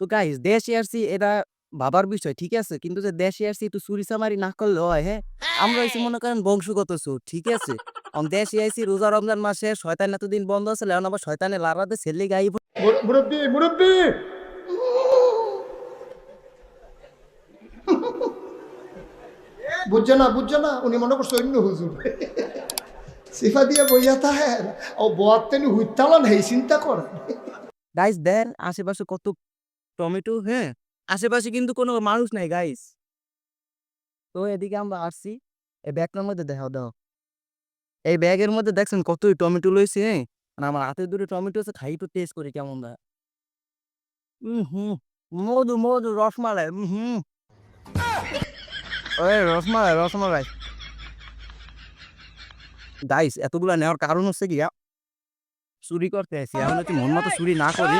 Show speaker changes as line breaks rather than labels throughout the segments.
তো গাইস দেশে আসছি এটা ভাবার বিষয় ঠিক আছে? কিন্তু যে দেশে আসছি একটু চুরি চামারি না করলে হয় হ্যাঁ? আমরা হইছি মনে করেন বংশগত চোর ঠিক আছে? অন দেশে আইছি রোজা রমজান মাসে শয়তান এতদিন বন্ধ আছে এখন আবার শয়তানে লারাতে ছেলে গাই
মুর- মুরব্বি মুরব্বি! বুঝছে না বুঝছে না উনি মনে করছে অন্য হুজুর। সিফা দিয়ে বইয়া তাহে ও বোয়ার তেনি হুইতালান হেই চিন্তা করেন।
গাইস দেন আশেপাশে কত টমেটো হ্যাঁ। আশেপাশে কিন্তু কোনো মানুষ নাই গাইস তো এদিকে আমরা আসছি, এই ব্যাগটার মধ্যে দেখাও, দাও। এই ব্যাগের মধ্যে দেখছেন কত টমেটো লইছে হ্যাঁ? আর আমার হাতে দূরে টমেটো আছে, খাই তো টেস্ট করি কেমন দা হুম হুম মধু মধু, রসমালাই হুম ওই রসমালাই রসমালাই। গাইস এতগুলা নেওয়ার কারণ হচ্ছে কি চুরি করতে আসি। এখন যদি মন মতো চুরি না করি।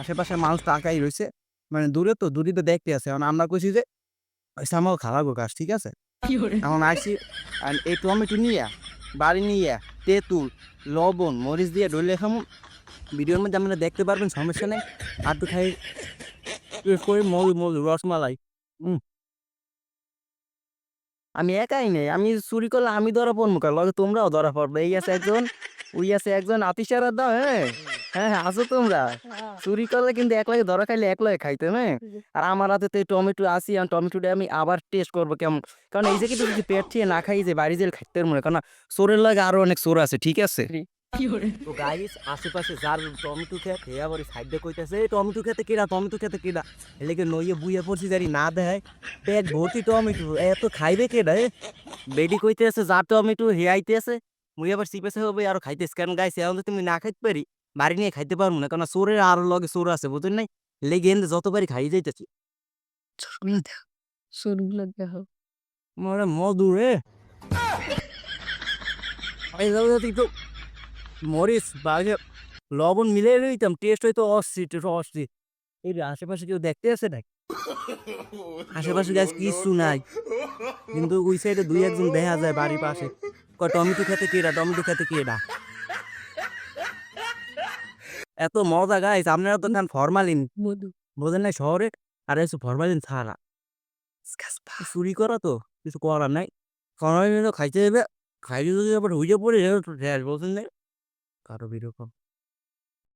আশেপাশে মানুষ তাকাই রয়েছে মানে দূরে তো দূরে তো দেখতে আছে। এখন আমরা কইছি যে আমার খাওয়াবো গাছ ঠিক আছে? এখন আসি এই টমেটো নিয়ে বাড়ি নিয়ে তেঁতুল লবণ মরিচ দিয়ে ডলে খামু। ভিডিওর মধ্যে আপনারা দেখতে পারবেন সমস্যা নেই। আর তো খাই করে মৌ রসমালাই। হুম আমি একাই নেই আমি চুরি করলে আমি ধরা পড়ব কার লগে তোমরাও ধরা পড়বে। এই আছে একজন ওই আছে একজন আতিসারা দাও হ্যাঁ? হ্যাঁ হ্যাঁ আসো তোমরা। চুরি করলে কিন্তু এক লাগে ধরা খাইলে এক লাগে খাইতে হ্যাঁ? আর আমার হাতে তো টমেটো আসি আর টমেটোটা আমি আবার টেস্ট করব কেমন? কারণ এই যে কিন্তু যদি পেট থেকে না খাই যে বাড়ি যে খাইতে মনে কারণ চোরের লাগে আরও অনেক চোর আছে ঠিক আছে? তো গাইস আশেপাশে যার টমেটো খেত হে আবার সাইডে কইতাছে "এই টমেটো খেতে কিনা টমেটো খেতে কিনা এলেকে নইয়ে বুইয়ে পড়ছি জানি না দেয়। পেট ভর্তি টমেটো এত খাইবে কেডা বেডি কইতেছে যার টমেটো হে আইতেছে। মুই আবার সিপেছে হবে আর খাইতেছ কেন গাইস এখন যদি তুমি না খাইতে পারি বাড়ি নিয়ে খাইতে পারব না কারণ চোরের আরও লগে চোর আছে বুঝুন নাই? লেগে এনে যতবারই খাই যাইতেছি।
সরগুলো দেখো
মরে মধু রে এই যাও যাও একটু মরিচ বাগে লবণ মিলে রইতাম টেস্ট হয়তো অস্থির অস্থির। এই আশেপাশে কেউ দেখতে আছে নাকি? আশেপাশে গাছ কিছু নাই। কিন্তু ওই সাইডে দুই একজন দেখা যায় বাড়ির পাশে। কয় টমেটো খেতে কেডা টমেটো খেতে কেডা এত মজা গাইস আপনারা তো খান ফরমালিন বোঝেন না শহরে? আর এসে ফরমালিন ছাড়া। চুরি করা তো? কিছু করার নাই। ফরমালিন খাইতে দেবে খাইতে যদি আবার হুইজে পড়ে যাবে তো বোঝেন না আরও এরকম